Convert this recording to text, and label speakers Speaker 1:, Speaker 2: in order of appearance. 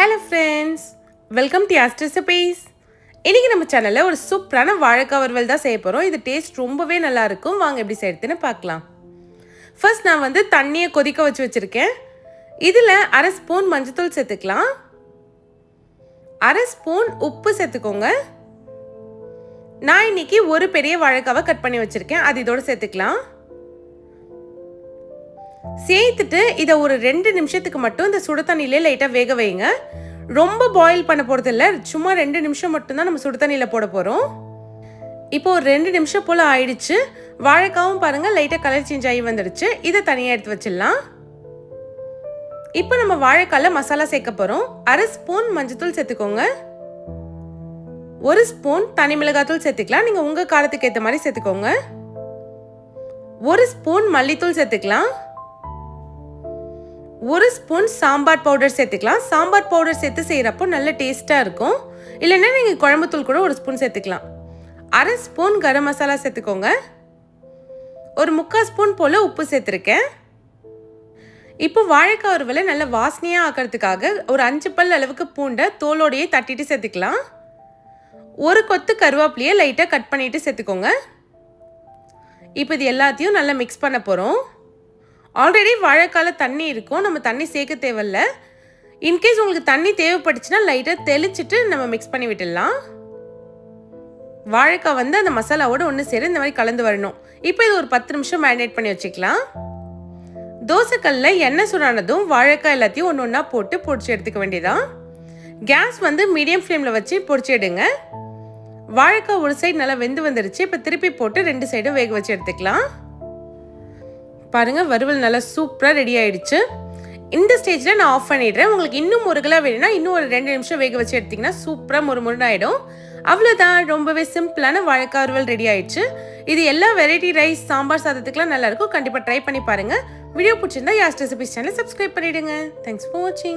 Speaker 1: Hello friends welcome to Yast recipes இன்றைக்கி நம்ம சேனலில் ஒரு சூப்பரான வாழைக்காய் வறுவல் தான் செய்ய போகிறோம் இது டேஸ்ட் ரொம்பவே நல்லாயிருக்கும் வாங்க எப்படி செய்யறதுன்னு பார்க்கலாம். ஃபர்ஸ்ட் நான் வந்து தண்ணியை கொதிக்க வச்சு வச்சுருக்கேன். இதில் அரை ஸ்பூன் மஞ்சத்தூள் சேர்த்துக்கலாம். அரை ஸ்பூன் உப்பு சேர்த்துக்கோங்க. நான் இன்றைக்கி ஒரு பெரிய வாழைக்காவை கட் பண்ணி வச்சுருக்கேன். அது இதோடு சேர்த்துக்கலாம். சேர்த்துட்டு இதை ஒரு ரெண்டு நிமிஷத்துக்கு மட்டும் இந்த சுடு தண்ணியிலே லைட்டாக வேக வைங்க. ரொம்ப பாயில் பண்ண போகிறது இல்லை சும்மா ரெண்டு நிமிஷம் மட்டும்தான் நம்ம சுடு தண்ணியில் போட போகிறோம் இப்போ ஒரு ரெண்டு நிமிஷம் போல் ஆயிடுச்சு. வாழைக்காவும் பாருங்கள் லைட்டாக கலர் சேஞ்ச் ஆகி வந்துடுச்சு. இதை தனியாக எடுத்து வச்சிடலாம். இப்போ நம்ம வாழைக்காயில் மசாலா சேர்க்க போகிறோம் அரை ஸ்பூன் மஞ்சத்தூள் சேர்த்துக்கோங்க. ஒரு ஸ்பூன் தனி மிளகாத்தூள் சேர்த்துக்கலாம். நீங்கள் உங்கள் காரத்துக்கு ஏற்ற மாதிரி சேர்த்துக்கோங்க. ஒரு ஸ்பூன் மல்லித்தூள் சேர்த்துக்கலாம். ஒரு ஸ்பூன் சாம்பார் பவுடர் சேர்த்துக்கலாம். சாம்பார் பவுடர் சேர்த்து செய்கிறப்போ நல்ல டேஸ்ட்டாக இருக்கும். இல்லைன்னா நீங்கள் குழம்புத்தூள் கூட ஒரு ஸ்பூன் சேர்த்துக்கலாம். அரை ஸ்பூன் கரம் மசாலா சேர்த்துக்கோங்க. ஒரு முக்கால் ஸ்பூன் போல் உப்பு சேர்த்துருக்கேன். இப்போ வாழைக்காய் உருவலை நல்ல வாசனையாக ஆக்கிறதுக்காக ஒரு அஞ்சு பல் அளவுக்கு பூண்டை தோலோடையே தட்டிட்டு சேர்த்துக்கலாம். ஒரு கொத்து கருவேப்பிலையை லைட்டாக கட் பண்ணிவிட்டு சேர்த்துக்கோங்க. இப்போ இது எல்லாத்தையும் நல்லா மிக்ஸ் பண்ண போகிறோம் ஆல்ரெடி வாழைக்கால தண்ணி இருக்கும். நம்ம தண்ணி சேர்க்க தேவையில்ல. இன்கேஸ் உங்களுக்கு தண்ணி தேவைப்பட்டுச்சுன்னா லைட்டாக தெளிச்சிட்டு நம்ம மிக்ஸ் பண்ணி விட்டுடலாம். வாழைக்காய் வந்து அந்த மசாலாவோட ஒன்று சேர இந்த மாதிரி கலந்து வரணும். இப்போ இது ஒரு பத்து நிமிஷம் மேரினேட் பண்ணி வச்சுக்கலாம். தோசைக்கல்ல எண்ணெய் சுடானதும் வாழைக்காய் எல்லாத்தையும் ஒன்று ஒன்றா போட்டு பொடிச்சு எடுத்துக்க வேண்டியதான் கேஸ் வந்து மீடியம் ஃப்ளேமில் வச்சு பொடிச்சு எடுங்க. வாழைக்காய் ஒரு சைடு நல்லா வெந்து வந்துருச்சு. இப்போ திருப்பி போட்டு ரெண்டு சைடும் வேக வச்சு எடுத்துக்கலாம். பாருங்கள் வறுவல் நல்லா சூப்பராக ரெடி ஆகிடுச்சு இந்த ஸ்டேஜில் நான் ஆஃப் பண்ணிடுறேன். உங்களுக்கு இன்னும் முருகலாக வேணும்னா இன்னும் ஒரு ரெண்டு நிமிஷம் வேக வச்சு எடுத்திங்கன்னா சூப்பராக முறுமுறுன்னு ஆகிடும் அவ்வளோதான் ரொம்பவே சிம்பிளான வாழைக்காய் வறுவல் ரெடி ஆயிடுச்சு. இது எல்லா வெரைட்டி ரைஸ் சாம்பார் சாதத்துக்குலாம் நல்லாயிருக்கும் கண்டிப்பாக ட்ரை பண்ணி பாருங்கள் வீடியோ பிடிச்சிருந்தா யாஸ்ட் ரெசிபிஸ் சேனல் சப்ஸ்கிரைப் பண்ணிவிடுங்க தேங்க்ஸ் ஃபார் வாட்சிங்